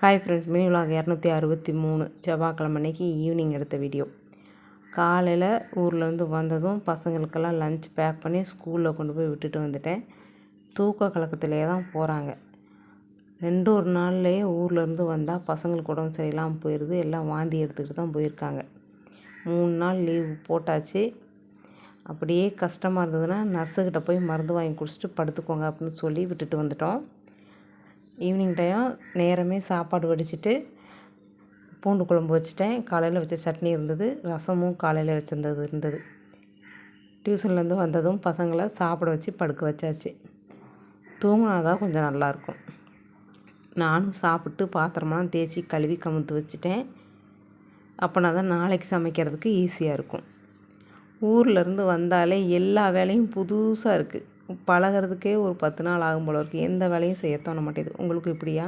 Hi friends mini vlog இரநூத்தி அறுபத்தி மூணு. செவ்வாய்க்கிழமை அன்னைக்கு ஈவினிங் எடுத்த வீடியோ காலையில் ஊர்லேருந்து வந்ததும் பசங்களுக்கெல்லாம் லஞ்ச் பேக் பண்ணி ஸ்கூலில் கொண்டு போய் விட்டுட்டு வந்துட்டேன். தூக்க கலக்கத்திலே தான் போகிறாங்க ரெண்டு ஒரு நாள்லேயே ஊர்லேருந்து வந்தால் பசங்களுக்கு உடம்பு சரியில்லாமல் போயிடுது எல்லாம் வாந்தி எடுத்துக்கிட்டு தான் போயிருக்காங்க. மூணு நாள் லீவு போட்டாச்சு. அப்படியே கஷ்டமாக இருந்ததுன்னா நர்ஸுக்கிட்ட போய் மருந்து வாங்கி குடிச்சிட்டு படுத்துக்கோங்க அப்படின்னு சொல்லி விட்டுட்டு வந்துட்டோம். ஈவினிங் டைம் நேரமே சாப்பாடு வடிச்சிட்டு பூண்டு குழம்பு வச்சுட்டேன். காலையில் வச்ச சட்னி இருந்தது ரசமும் காலையில் வச்சுருந்தது இருந்தது. டியூஷன்லேருந்து வந்ததும் பசங்களை சாப்பிட வச்சு படுக்க வச்சாச்சு. தூங்கினா தான் கொஞ்சம் நல்லாயிருக்கும் நானும் சாப்பிட்டு பாத்திரமெல்லாம் தேய்ச்சி கழுவி கமுத்து வச்சுட்டேன். அப்போனா தான் நாளைக்கு சமைக்கிறதுக்கு ஈஸியாக இருக்கும். ஊர்லேருந்து வந்தாலே எல்லா வேலையும் புதுசாக இருக்குது பழகிறதுக்கே ஒரு பத்து நாள் ஆகும் போல இருக்குது எந்த வேலையும் செய்ய தோண மாட்டேது உங்களுக்கு இப்படியா?